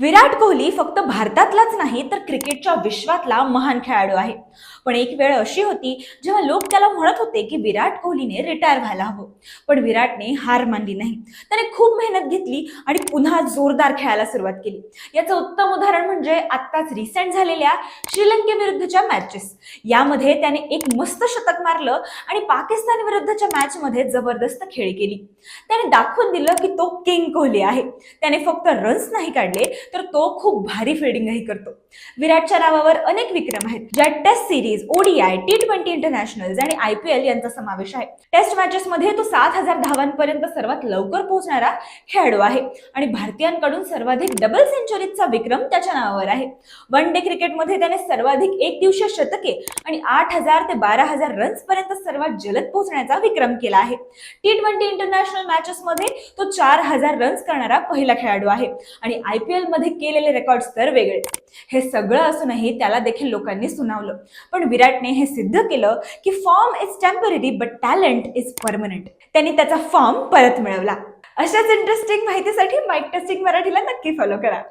विराट कोहली फक्त भारतातलाच नाही तर क्रिकेटच्या विश्वातला महान खेळाडू आहे. पण एक वेळ अशी होती जेव्हा लोक त्याला म्हणत होते की विराट कोहलीने रिटायर व्हायला हवं. पण विराटने हार मानली नाही. त्याने खूप मेहनत घेतली आणि पुन्हा जोरदार खेळायला सुरुवात केली. याचं उत्तम उदाहरण म्हणजे आत्ताच रिसेंट झालेल्या श्रीलंकेविरुद्धच्या मॅचेस यामध्ये त्याने एक मस्त शतक मारलं आणि पाकिस्तान विरुद्धच्या मॅचमध्ये जबरदस्त खेळी केली. त्याने दाखवून दिलं की तो किंग कोहली आहे. त्याने फक्त रन्स नाही काढले तर तो खूप भारी फिल्डिंगही करतो. विराटच्या नावावर अनेक विक्रम आहेत ज्यात test series ODI T twenty international आणि आय पी एल यांचा समावेश आहे. टेस्ट मॅचेस मध्ये तो सात हजार धावांपर्यंत सर्वात लवकर पोहोचणारा खेळाडू आहे. आणि भारतीयांकडून सर्वाधिक डबल सेंचुरीचा विक्रम त्याच्या नावावर आहे. वन डे क्रिकेटमध्ये त्याने सर्वाधिक एक दिवसीय शतके आणि आठ हजार ते बारा हजार रन्स पर्यंत सर्वात जलद पोहोचण्याचा विक्रम केला आहे. टी ट्वेंटी इंटरनॅशनल मॅचेस मध्ये तो चार हजार रन्स करणारा पहिला खेळाडू आहे. आणि आय पी एल मध्ये केलेले रेकॉर्ड तर वेगळे. हे सगळं असूनही त्याला देखील लोकांनी सुनावलं. पण विराटने हे सिद्ध केलं की form is temporary but talent is permanent त्यांनी त्याचा फॉर्म परत मिळवला. अशाच इंटरेस्टिंग माहितीसाठी माईक टेस्टिंग मराठीला नक्की फॉलो करा.